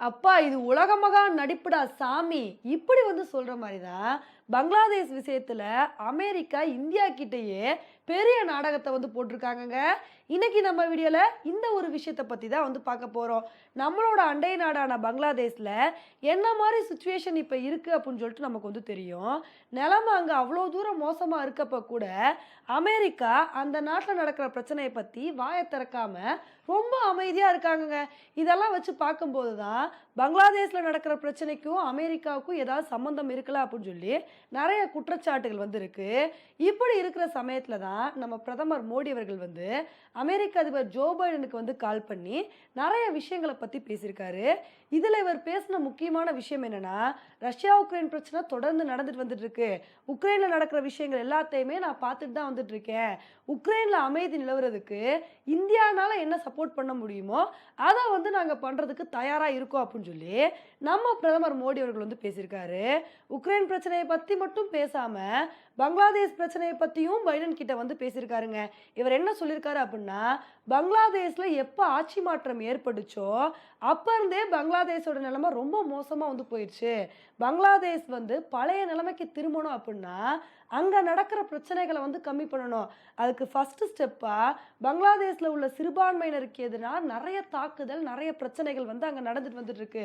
அப்பா இது உலகமகா நடிப்புடா சாமி. இப்படி வந்து சொல்கிற மாதிரி தான் பங்களாதேஷ் விஷயத்தில் அமெரிக்கா இந்தியா கிட்டேயே பெரிய நாடகத்தை வந்து போட்டிருக்காங்கங்க. இன்னைக்கு நம்ம வீடியோவில் இந்த ஒரு விஷயத்தை பற்றி தான் வந்து பார்க்க போகிறோம் நம்மளோட அண்டை நாடான பங்களாதேஷில் என்ன மாதிரி சுச்சுவேஷன் இப்போ இருக்குது அப்படின்னு சொல்லிட்டு நமக்கு வந்து தெரியும். நிலமை அங்கே அவ்வளோ தூரம் மோசமாக இருக்கப்போ கூட அமெரிக்கா அந்த நாட்டில் நடக்கிற பிரச்சனையை பற்றி வாயை திறக்காமல் ரொம்ப அமைதியாக இருக்காங்கங்க. இதெல்லாம் வச்சு பார்க்கும்போது தான் பங்களாதேஷில் நடக்கிற பிரச்சனைக்கும் அமெரிக்காவுக்கும் ஏதாவது சம்மந்தம் இருக்கலாம் அப்படின்னு சொல்லி நிறைய குற்றச்சாட்டுகள் வந்து இருக்கு இப்படி இருக்கிற சமயத்தில் தான் நம்ம பிரதமர் மோடி அவர்கள் வந்து அமெரிக்க அதிபர் ஜோ பைடனுக்கு வந்து கால் பண்ணி நிறைய விஷயங்களை பற்றி பேசியிருக்காரு. இதில் இவர் பேசின முக்கியமான விஷயம் என்னென்னா ரஷ்யா உக்ரைன் பிரச்சனை தொடர்ந்து நடந்துட்டு வந்துட்டு இருக்கு உக்ரைனில் நடக்கிற விஷயங்கள் எல்லாத்தையுமே நான் பார்த்துட்டு தான் வந்துட்டு இருக்கேன் உக்ரைனில் அமைதி நிலவுறதுக்கு இந்தியானால என்ன சப்போர்ட் பண்ண முடியுமோ அதை வந்து நாங்கள் பண்ணுறதுக்கு தயாராக இருக்கோம் அப்படின்னு சொல்லி நம்ம பிரதமர் மோடி அவர்கள் வந்து பேசியிருக்காரு. உக்ரைன் பிரச்சனையை பற்றி மட்டும் பேசாமல் பங்களாதேஷ் பிரச்சனையை பற்றியும் பைடன் கிட்ட வந்து பேசியிருக்காருங்க. இவர் என்ன சொல்லியிருக்காரு அப்படின்னா பங்களாதேஷில் எப்போ ஆட்சி மாற்றம் ஏற்பட்டுச்சோ அப்போ இருந்தே பங்களாதேஷோட நிலைமை ரொம்ப மோசமாக வந்து போயிடுச்சு பங்களாதேஷ் வந்து பழைய நிலைமைக்கு திரும்பணும் அப்படின்னா அங்கே நடக்கிற பிரச்சனைகளை வந்து கம்மி பண்ணணும். அதுக்கு ஃபஸ்ட்டு ஸ்டெப்பாக பங்களாதேஷில் உள்ள சிறுபான்மையினருக்கு எதிராக நிறைய தாக்குதல் நிறைய பிரச்சனைகள் வந்து அங்கே நடந்துட்டு வந்துட்டுருக்கு.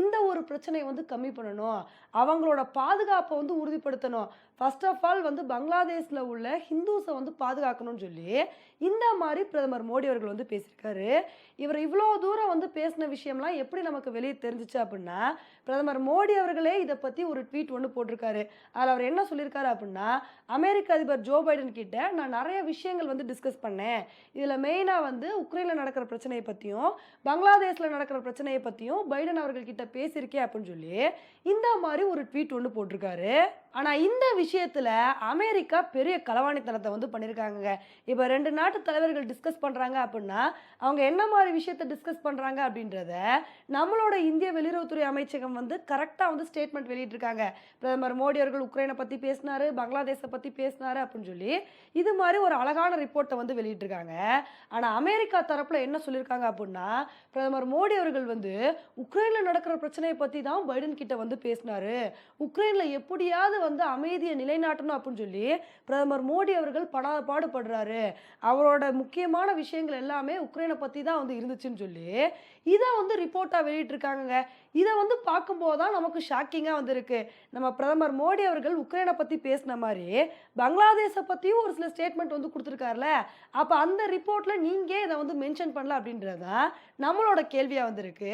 இந்த ஒரு பிரச்சனையை வந்து கம்மி பண்ணணும். அவங்களோட பாதுகாப்பை வந்து உறுதிப்படுத்தணும். ஃபர்ஸ்ட் ஆஃப் ஆல் வந்து பங்களாதேஷில் உள்ள ஹிந்துஸை வந்து பாதுகாக்கணும்னு சொல்லி இந்த மாதிரி பிரதமர் மோடி அவர்கள் வந்து பேசியிருக்காரு. இவர் இவ்வளோ தூரம் வந்து பேசின விஷயம்லாம் எப்படி நமக்கு வெளியே தெரிஞ்சிச்சு அப்படின்னா பிரதமர் மோடி அவர்களே இதை பற்றி ஒரு ட்வீட் ஒன்று போட்டிருக்காரு. அதில் அவர் என்ன சொல்லியிருக்காரு அப்படின்னா அமெரிக்க அதிபர் ஜோ பைடன் கிட்ட நான் நிறைய விஷயங்கள் வந்து டிஸ்கஸ் பண்ணேன். இதில் மெயினாக வந்து உக்ரைனில் நடக்கிற பிரச்சனையை பற்றியும் பங்களாதேஷில் நடக்கிற பிரச்சனையை பற்றியும் பைடன் அவர்கள் கிட்ட பேசியிருக்கேன் அப்படின்னு சொல்லி இந்த மாதிரி ஒரு ட்வீட் ஒன்று போட்டிருக்காரு. ஆனால் இந்த விஷயத்தில் அமெரிக்கா பெரிய களவாணித்தனத்தை வந்து பண்ணியிருக்காங்க இப்போ ரெண்டு நாட்டு தலைவர்கள் டிஸ்கஸ் பண்ணுறாங்க அப்படின்னா அவங்க என்ன மாதிரி விஷயத்தை டிஸ்கஸ் பண்ணுறாங்க அப்படின்றத நம்மளோட இந்திய வெளியுறவுத்துறை அமைச்சகம் வந்து கரெக்டாக வந்து ஸ்டேட்மெண்ட் வெளியிட்டிருக்காங்க. பிரதமர் மோடி அவர்கள் உக்ரைனை பற்றி பேசினார் பங்களாதேஷை பற்றி பேசினாரு அப்படின்னு சொல்லி இது மாதிரி ஒரு அழகான ரிப்போர்ட்டை வந்து வெளியிட்டிருக்காங்க. ஆனால் அமெரிக்கா தரப்பில் என்ன சொல்லியிருக்காங்க அப்படின்னா பிரதமர் மோடி அவர்கள் வந்து உக்ரைனில் நடக்கிற பிரச்சனையை பற்றி தான் பைடன் கிட்ட வந்து பேசினாரு. உக்ரைனில் எப்படியாவது வந்து அமைதியை நிலைநாட்டணும் அப்படின்னு சொல்லி பிரதமர் மோடி அவர்கள் படாத பாடுபடுறாரு. அவரோட முக்கியமான விஷயங்கள் எல்லாமே உக்ரைனை பற்றி தான் வந்து இருந்துச்சுன்னு சொல்லி இதை வந்து ரிப்போர்ட்டாக வெளியிட்டிருக்காங்கங்க. இதை வந்து பார்க்கும்போது தான் நமக்கு ஷாக்கிங்காக வந்திருக்கு. நம்ம பிரதமர் மோடி அவர்கள் உக்ரைனை பற்றி பேசின மாதிரி பங்களாதேஷை பற்றியும் ஒரு சில ஸ்டேட்மெண்ட் வந்து கொடுத்துருக்காருல. அப்போ அந்த ரிப்போர்ட்டில் நீங்கள் இதை வந்து மென்ஷன் பண்ணல அப்படின்றது தான் நம்மளோட கேள்வியாக வந்திருக்கு.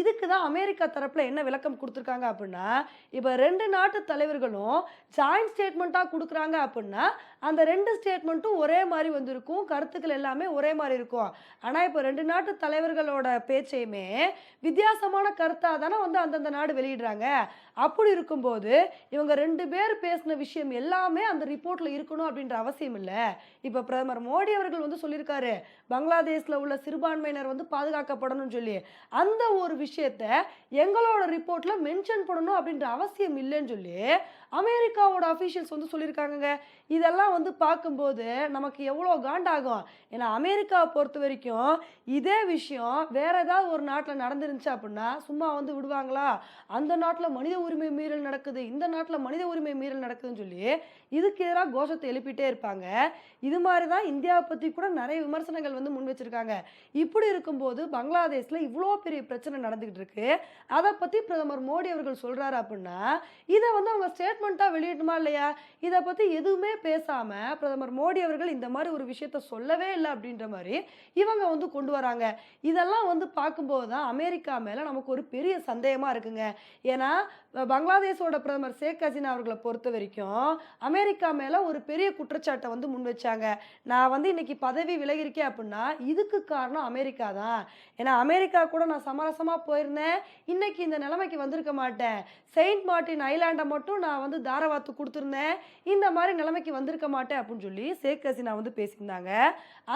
இதுக்கு தான் அமெரிக்கா தரப்பில் என்ன விளக்கம் கொடுத்துருக்காங்க அப்படின்னா இப்போ ரெண்டு நாட்டு தலைவர்களும் ஜாயின்ட் ஸ்டேட்மெண்ட்டாக கொடுக்குறாங்க அப்படின்னா அந்த ரெண்டு ஸ்டேட்மெண்ட்டும் ஒரே மாதிரி வந்திருக்கும். கருத்துக்கள் எல்லாமே ஒரே மாதிரி இருக்கும். ஆனால் இப்போ ரெண்டு நாட்டு தலைவர்களோட பேச்சையுமே வித்தியாசமான கருத்தாக தானே வந்து அந்தந்த நாடு வெளியிடுறாங்க. அப்படி இருக்கும்போது இவங்க ரெண்டு பேர் பேசின விஷயம் எல்லாமே அந்த ரிப்போர்ட்டில் இருக்கணும் அப்படின்ற அவசியம் இல்லை. இப்போ பிரதமர் மோடி அவர்கள் வந்து சொல்லியிருக்காரு பங்களாதேஷில் உள்ள சிறுபான்மையினர் வந்து பாதுகாக்கப்படணும்னு சொல்லி. அந்த ஒரு விஷயத்த எங்களோட ரிப்போர்ட்டில் மென்ஷன் பண்ணணும் அப்படின்ற அவசியம் இல்லைன்னு சொல்லி அமெரிக்காவோட அஃபீஷியல்ஸ் வந்து சொல்லியிருக்காங்கங்க. இதெல்லாம் வந்து பார்க்கும்போது நமக்கு எவ்வளோ காண்டாகும். ஏன்னா அமெரிக்காவை பொறுத்த வரைக்கும் இதே விஷயம் வேற ஏதாவது ஒரு நாட்டில் நடந்துருந்துச்சு அப்படின்னா சும்மா வந்து விடுவாங்களா? அந்த நாட்டில் மனித உரிமை மீறல் நடக்குது இந்த நாட்டில் மனித உரிமை மீறல் நடக்குதுன்னு சொல்லி இதுக்கு எதிராக கோஷத்தை எழுப்பிட்டே இருப்பாங்க. இது மாதிரி தான் இந்தியாவை பற்றி கூட நிறைய விமர்சனங்கள் வந்து முன் வச்சிருக்காங்க. இப்படி இருக்கும்போது பங்களாதேஷில் இவ்வளோ பெரிய பிரச்சனை நடந்துக்கிட்டு இருக்கு. அதை பற்றி பிரதமர் மோடி அவர்கள் சொல்கிறாரு அப்படின்னா இதை வந்து அவங்க ஸ்டேட் ஸ்டேட்மெண்ட்டாக வெளியிடணுமா இல்லையா? இதை பற்றி எதுவுமே பேசாமல் பிரதமர் மோடி அவர்கள் இந்த மாதிரி ஒரு விஷயத்த சொல்லவே இல்லை அப்படின்ற மாதிரி இவங்க வந்து கொண்டு வராங்க. இதெல்லாம் வந்து பார்க்கும்போது தான் அமெரிக்கா மேலே நமக்கு ஒரு பெரிய சந்தேகமாக இருக்குங்க. ஏன்னா பங்களாதேஷோட பிரதமர் ஷேக் ஹசீனா அவர்களை பொறுத்த வரைக்கும் அமெரிக்கா மேலே ஒரு பெரிய குற்றச்சாட்டை வந்து முன் வச்சாங்க. நான் வந்து இன்னைக்கு பதவி விலகிருக்கேன் அப்படின்னா இதுக்கு காரணம் அமெரிக்கா தான். ஏன்னா அமெரிக்கா கூட நான் சமரசமாக போயிருந்தேன். இன்னைக்கு இந்த நிலைமைக்கு வந்திருக்க மாட்டேன். செயின்ட் மார்ட்டின் ஐலாண்டை மட்டும் நான் வந்து தாரவாத்து கொடுத்துருந்தேன். இந்த மாதிரி நிலைமைக்கு வந்திருக்க மாட்டேன் அப்படின்னு சொல்லி ஷேக் ஹசீனா வந்து பேசியிருந்தாங்க.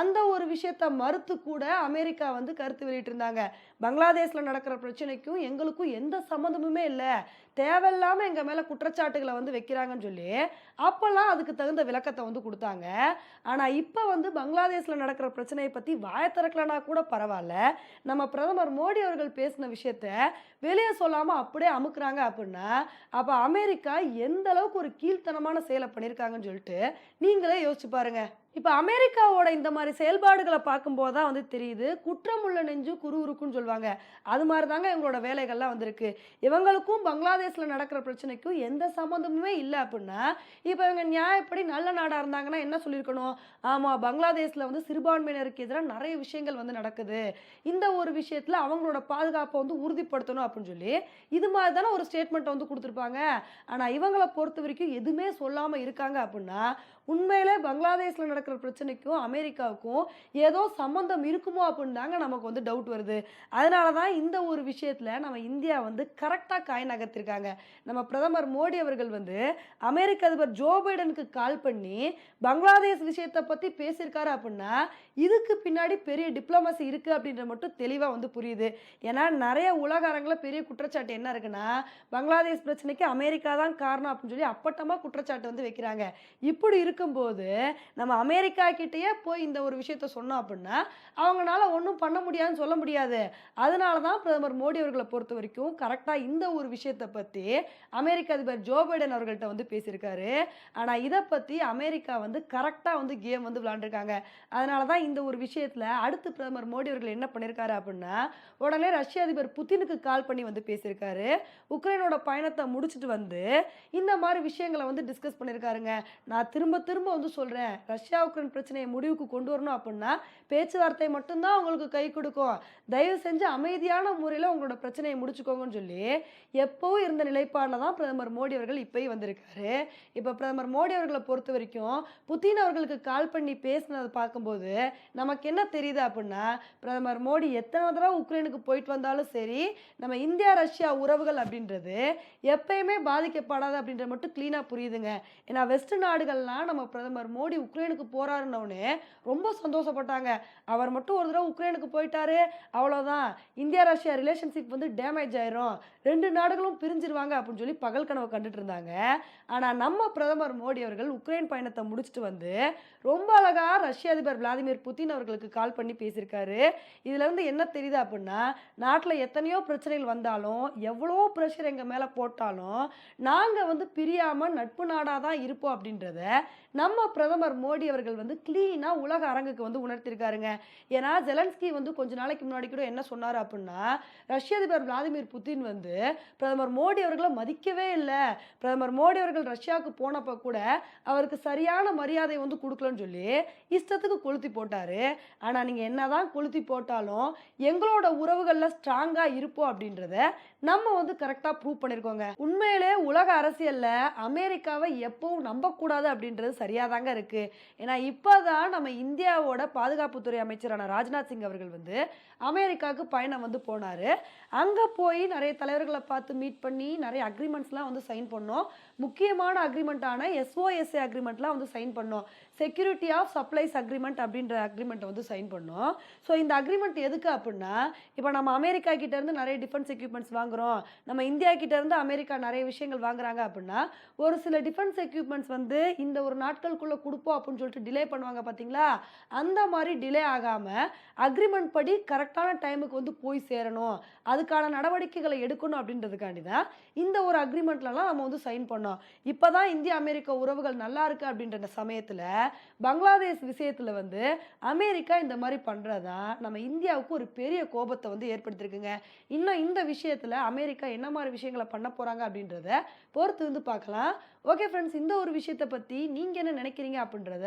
அந்த ஒரு விஷயத்த மறுத்து கூட அமெரிக்கா வந்து கருத்து வெளியிட்டிருந்தாங்க. பங்களாதேஷில் நடக்கிற பிரச்சனைக்கும் எங்களுக்கும் எந்த சம்மந்தமுமே இல்லை. தேவையில்லாமல் எங்கள் மேலே குற்றச்சாட்டுகளை வந்து வைக்கிறாங்கன்னு சொல்லி அப்போல்லாம் அதுக்கு தகுந்த விளக்கத்தை வந்து கொடுத்தாங்க. ஆனால் இப்போ வந்து பங்களாதேஷில் நடக்கிற பிரச்சனையை பற்றி வாய திறக்கலனா கூட பரவாயில்ல. நம்ம பிரதமர் மோடி அவர்கள் பேசின விஷயத்த வெளியே சொல்லாமல் அப்படியே அமுக்குறாங்க அப்படின்னா அப்போ அமெரிக்கா எந்த அளவுக்கு ஒரு கீழ்த்தனமான செயலை பண்ணியிருக்காங்கன்னு சொல்லிட்டு நீங்களே யோசிச்சு பாருங்கள் இப்போ அமெரிக்காவோட இந்த மாதிரி செயல்பாடுகளை பார்க்கும்போது தான் வந்து தெரியுது. குற்றம் உள்ள நெஞ்சு குரு சொல்லுவாங்க. அது மாதிரி தாங்க இவங்களோட வேலைகள்லாம் வந்திருக்கு. இவங்களுக்கும் பங்களாதேஷில் நடக்கிற பிரச்சனைக்கும் எந்த சம்மந்தமுமே இல்லை அப்படின்னா இப்போ இவங்க நியாயப்படி நல்ல நாடாக இருந்தாங்கன்னா என்ன சொல்லியிருக்கணும்? ஆமாம் பங்களாதேஷில் வந்து சிறுபான்மையினருக்கு எதிராக நிறைய விஷயங்கள் வந்து நடக்குது. இந்த ஒரு விஷயத்தில் அவங்களோட பாதுகாப்பை வந்து உறுதிப்படுத்தணும் அப்படின்னு சொல்லி இது மாதிரி தானே ஒரு ஸ்டேட்மெண்ட்டை வந்து கொடுத்துருப்பாங்க. ஆனால் இவங்களை பொறுத்த வரைக்கும் எதுவுமே சொல்லாமல் இருக்காங்க அப்படின்னா உண்மையிலே பங்களாதேஷில் நடக்கிற பிரச்சனைக்கும் அமெரிக்காவுக்கும் ஏதோ சம்மந்தம் இருக்குமோ அப்படின்னு தாங்க நமக்கு வந்து டவுட் வருது. அதனால தான் இந்த ஒரு விஷயத்தில் நம்ம இந்தியா வந்து கரெக்டாக காய் நகர்த்திருக்காங்க. நம்ம பிரதமர் மோடி அவர்கள் வந்து அமெரிக்க அதிபர் ஜோ பைடனுக்கு கால் பண்ணி பங்களாதேஷ் விஷயத்தை பற்றி பேசியிருக்காரு அப்படின்னா இதுக்கு பின்னாடி பெரிய டிப்ளமசி இருக்குது அப்படின்ற மட்டும் தெளிவாக வந்து புரியுது. ஏன்னா நிறைய உலகாரங்கள பெரிய குற்றச்சாட்டு என்ன இருக்குன்னா பங்களாதேஷ் பிரச்சனைக்கு அமெரிக்கா தான் காரணம் அப்படின்னு சொல்லி அப்பட்டமாக குற்றச்சாட்டு வந்து வைக்கிறாங்க. இப்படி இருக்கும்போது நம்ம அமெரிக்கா கிட்டேயே போய் இந்த ஒரு விஷயத்த சொன்னோம் அப்படின்னா அவங்களால ஒன்றும் பண்ண முடியாதுன்னு சொல்ல முடியாது. அதனால தான் பிரதமர் மோடி அவர்களை பொறுத்த வரைக்கும் கரெக்டாக இந்த ஒரு விஷயத்தை பற்றி அமெரிக்க அதிபர் ஜோ பைடன் அவர்கள்ட்ட வந்து பேசியிருக்காரு. ஆனால் இதை பற்றி அமெரிக்கா வந்து கரெக்டாக வந்து கேம் வந்து விளாண்டுருக்காங்க அதனால தான் இந்த ஒரு விஷயத்தில் அடுத்து பிரதமர் மோடி அவர்கள் என்ன பண்ணியிருக்காரு அப்படின்னா உடனே ரஷ்ய அதிபர் புத்தினுக்கு கால் பண்ணி வந்து பேசியிருக்காரு. உக்ரைனோட பயணத்தை முடிச்சுட்டு வந்து இந்த மாதிரி விஷயங்களை வந்து டிஸ்கஸ் பண்ணியிருக்காருங்க. நான் திரும்ப திரும்ப வந்து சொல்கிறேன் ரஷ்யா உக்ரைன் பிரச்சனையை முடிவுக்கு கொண்டு வரணும் அப்படின்னா பேச்சுவார்த்தை மட்டும்தான் உங்களுக்கு கை கொடுக்கும். தயவு செஞ்சு அமைதியான முறையில் உங்களோட பிரச்சனையை முடிச்சுக்கோங்கன்னு சொல்லி எப்போவும் இருந்த நிலைப்பாடில் தான் பிரதமர் மோடி அவர்கள் இப்போயும் வந்திருக்காரு. இப்போ பிரதமர் மோடி அவர்களை பொறுத்த வரைக்கும் புத்தின் அவர்களுக்கு கால் பண்ணி பேசினதை பார்க்கும்போது நமக்கு என்ன தெரியுது அப்படின்னா பிரதமர் மோடி எத்தனை தடவை உக்ரைனுக்கு போயிட்டு வந்தாலும் சரி நம்ம இந்தியா ரஷ்யா உறவுகள் அப்படின்றது எப்பயுமே பாதிக்கப்படாது அப்படின்றது மட்டும் க்ளீனாக புரியுதுங்க. ஏன்னா வெஸ்ட் நாடுகள்லாம் நம்ம பிரதமர் மோடி உக்ரைனுக்கு போறாருன்னொடனே ரொம்ப சந்தோஷப்பட்டாங்க. அவர் மட்டும் ஒரு தடவை உக்ரைனுக்கு போயிட்டாரு. அவ்வளோதான் இந்தியா ரஷ்யா ரிலேஷன்ஷிப் வந்து டேமேஜ் ஆயிரும். ரெண்டு நாடுகளும் பிரிஞ்சிருவாங்க அப்படின்னு சொல்லி பகல் கனவு கண்டுட்டு இருந்தாங்க. ஆனால் நம்ம பிரதமர் மோடி அவர்கள் உக்ரைன் பயணத்தை முடிச்சுட்டு வந்து ரொம்ப அழகாக ரஷ்ய அதிபர் விளாடிமிர் புதின் அவர்களுக்கு கால் பண்ணி பேசியிருக்காரு. இதுல இருந்து என்ன தெரியுது அப்படின்னா நாட்டில் எத்தனையோ பிரச்சனைகள் வந்தாலும் எவ்வளோ ப்ரெஷர் எங்கள் மேலே போட்டாலும் நாங்கள் வந்து பிரியாமல் நட்பு நாடாக தான் இருப்போம் அப்படின்றத நம்ம பிரதமர் மோடி அவர்கள் வந்து கிளீனாக உலக அரங்குக்கு வந்து உணர்த்திருக்காருங்க. ஏன்னா ஜெலன்ஸ்கி வந்து கொஞ்ச நாளைக்கு முன்னாடி கூட என்ன சொன்னார் அப்படின்னா ரஷ்ய அதிபர் விளாடிமிர் புதின் வந்து பிரதமர் மோடி அவர்களை மதிக்கவே இல்லை. பிரதமர் மோடி அவர்கள் ரஷ்யாவுக்கு போனப்போ கூட அவருக்கு சரியான மரியாதை வந்து கொடுக்கலன்னு சொல்லி இஷ்டத்துக்கு கொளுத்தி போட்டாரு. ஆனால் நீங்கள் என்னதான் கொளுத்தி போட்டாலும் எங்களோட உறவுகளில் ஸ்ட்ராங்காக இருப்போம் அப்படின்றத நம்ம வந்து கரெக்டாக ப்ரூவ் பண்ணியிருக்கோங்க உண்மையிலே உலக அரசியலில் அமெரிக்காவை எப்பவும் நம்பக்கூடாது அப்படின்றது சரியாக தாங்க இருக்குது ஏன்னா இப்போ தான் நம்ம இந்தியாவோட பாதுகாப்புத்துறை அமைச்சரான ராஜ்நாத் சிங் அவர்கள் வந்து அமெரிக்காவுக்கு பயணம் வந்து போனார். அங்கே போய் நிறைய தலைவர்களை பார்த்து மீட் பண்ணி நிறைய அக்ரிமெண்ட்ஸ்லாம் வந்து சைன் பண்ணோம். முக்கியமான அக்ரிமெண்ட்டான எஸ்ஓஎஸ்ஏ அக்ரிமெண்ட்லாம் வந்து சைன் பண்ணோம். செக்யூரிட்டி ஆஃப் சப்ளைஸ் அக்ரிமெண்ட் அப்படின்ற அக்ரிமெண்ட்டை வந்து சைன் பண்ணோம். ஸோ இந்த அக்ரிமெண்ட் எதுக்கு அப்படின்னா இப்போ நம்ம அமெரிக்கா கிட்டேருந்து நிறைய டிஃபென்ஸ் எக்யூப்மெண்ட்ஸ் வாங்குறோம். நம்ம இந்தியா கிட்டேருந்து அமெரிக்கா நிறைய விஷயங்கள் வாங்குறாங்க அப்படின்னா ஒரு சில டிஃபென்ஸ் எக்யூப்மெண்ட்ஸ் வந்து இந்த ஒரு நாட்களுக்குள்ளே கொடுப்போம் அப்படின்னு சொல்லிட்டு டிலே பண்ணுவாங்க பார்த்தீங்களா அந்த மாதிரி டிலே ஆகாமல் அக்ரிமெண்ட் படி கரெக்டான டைமுக்கு வந்து போய் சேரணும். அதுக்கான நடவடிக்கைகளை எடுக்கணும் அப்படின்றதுக்காண்டி தான் இந்த ஒரு அக்ரிமெண்ட்லலாம் நம்ம வந்து சைன் பண்ணோம். இப்போ தான் இந்திய அமெரிக்க உறவுகள் நல்லா இருக்குது அப்படின்ற சமயத்தில் பங்களாதேஷ் விஷயத்தில் வந்து அமெரிக்கா இந்த மாதிரி பண்ணுறதா நம்ம இந்தியாவுக்கு ஒரு பெரிய கோபத்தை வந்து ஏற்படுத்தியிருக்குங்க இன்னும் இந்த விஷயத்தில் அமெரிக்கா என்ன மாதிரி விஷயங்களை பண்ண போகிறாங்க அப்படின்றத பொறுத்து வந்து பார்க்கலாம். ஓகே ஃப்ரெண்ட்ஸ் இந்த ஒரு விஷயத்தை பற்றி நீங்கள் என்ன நினைக்கிறீங்க அப்படின்றத